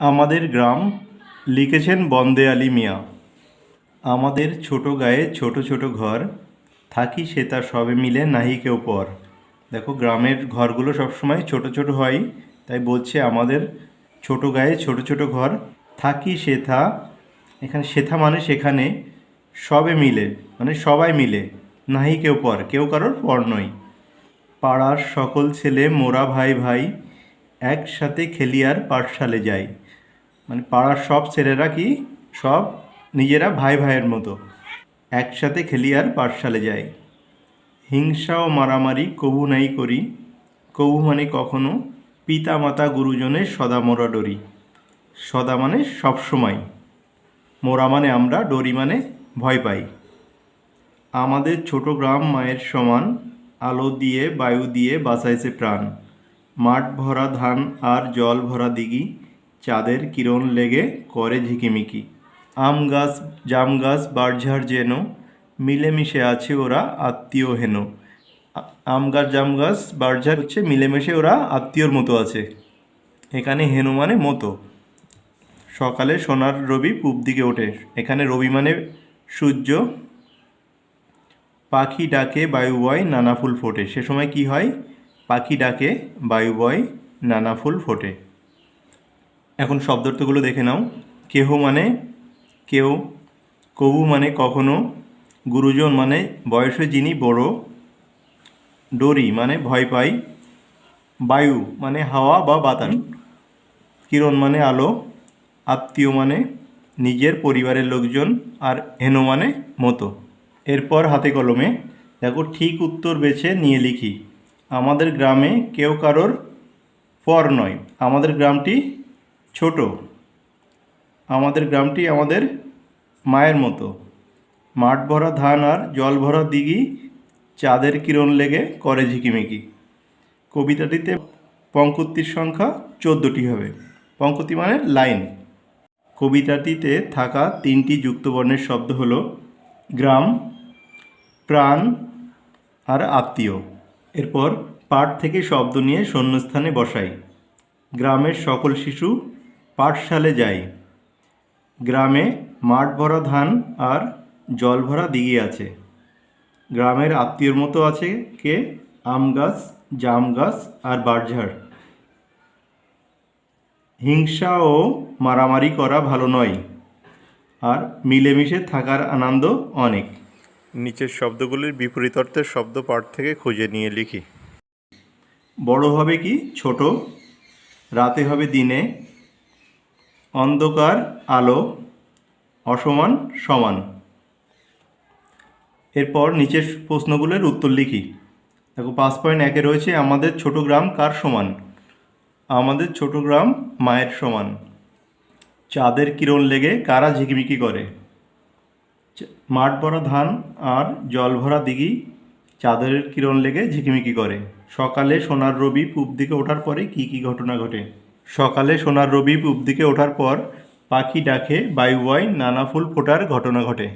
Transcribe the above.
আমাদের গ্রাম লিখেছেন বন্দে আলী মিয়া। আমাদের ছোট গায়ে ছোট ছোট ঘর, থাকি সে তার সবে মিলে নাহি কেউ পর। দেখো, গ্রামের ঘরগুলো সবসময় ছোট ছোট হয়, তাই বলছে আমাদের ছোট গায়ে ছোট ছোট ঘর, থাকি সেথা এখানে সেথা মানে সেখানে সবে মিলে মানে সবাই মিলে, নাহি কেউ পর, কেউ কারোর পর নয়। পাড়ার সকল ছেলে, মোরা ভাই ভাই, একসাথে খেলিয়ার পাঠশালে যাই। মানে পাড়ার সব ছেলেরা কি সব নিজেরা ভাই ভাইয়ের মতো। একসাথে খেলি আর পাঠশালে যায় হিংসা ও মারামারি কবু নাই করি। কবু মানে কখনো পিতা মাতা গুরুজনের সদা মোরা ডরি। সদা মানে সবসময় মোরা মানে আমরা, ডরি মানে ভয় পাই। আমাদের ছোট গ্রাম মায়ের সমান আলো দিয়ে, বায়ু দিয়ে বাঁচাইছে প্রাণ। মাঠ ভরা ধান আর জল ভরা দিঘি চাঁদের কিরণ লেগে করে ঝিকিমিকি। আম গাছ, জাম গাছ বাড়ঝাড় যেন, মিলেমিশে আছে ওরা আত্মীয় হেন। আম গাছ, জাম গাছ বাড়ঝাড় হচ্ছে মিলেমিশে ওরা আত্মীয়র মতো আছে। এখানে হেনু মানে মতো। সকালে সোনার রবি পূব দিকে ওঠে। এখানে রবি মানে সূর্য। পাখি ডাকে বায়ু বয়, নানা ফুল ফোটে। সে সময় কি হয়? পাখি ডাকে বায়ু বয়, নানা ফুল ফোটে। এখন শব্দার্থগুলো দেখে নাও। কেহ মানে কেউ, কবু মানে কখনো, গুরুজন মানে বয়সে যিনি বড়, ডরি মানে ভয় পাই, বায়ু মানে হাওয়া বা বাতাস, কিরণ মানে আলো, আত্মীয় মানে নিজের পরিবারের লোকজন, আর হেনো মানে মতো। এরপর হাতে কলমে, দেখো ঠিক উত্তর বেছে নিয়ে লিখি। আমাদের গ্রামে কেউ কারোর পর নয়, আমাদের গ্রামটি ছোট। আমাদের গ্রামটি আমাদের মায়ের মতো। মাঠ ভরা ধান আর জল ভরা দিঘি চাঁদের কিরণ লেগে করে ঝিকিমিকি। কবিতাটিতে পঙ্কতির সংখ্যা চোদ্দোটি হবে। পঙ্কতি মানে লাইন। কবিতাটিতে থাকা তিনটি যুক্তবর্ণের শব্দ হলো গ্রাম, প্রাণ আর আত্মীয়। এরপর পাঠ থেকে শব্দ নিয়ে শূন্যস্থানে বসাই। গ্রামের সকল শিশু পাঠশালে যায় গ্রামে মাঠ ভরা ধান আর জল ভরা দিঘি আছে। গ্রামের আত্মীয়র মতো আছে কে? আম গাছ জাম গাছ আর বারঝাড় হিংসা ও মারামারি করা ভালো নয়। আর মিলেমিশে থাকার আনন্দ অনেক। নিচের শব্দগুলির বিপরীত অর্থের শব্দ পাঠ থেকে খুঁজে নিয়ে লিখি। বড় হবে কি? ছোট। রাতে হবে দিনে। অন্ধকার আলো অসমান সমান। এরপর নিচের প্রশ্নগুলোর উত্তর লিখি। দেখো, পাঁচ পয়েন্ট একে রয়েছে আমাদের ছোট গ্রাম কার সমান? আমাদের ছোট গ্রাম মায়ের সমান। চাঁদের কিরণ লেগে কারা ঝিকিমিকি করে? মাঠ ভরা ধান আর জল ভরা দিঘি চাঁদের কিরণ লেগে ঝিকিমিকি করে। সকালে সোনার রবি পূব দিকে ওঠার পরে কি কি ঘটনা ঘটে? সকালে সোনার রবি পূব দিকে ওঠার পর পাখি ডাকে বায়ুবয় নানা ফুল ফোটার ঘটনা ঘটে।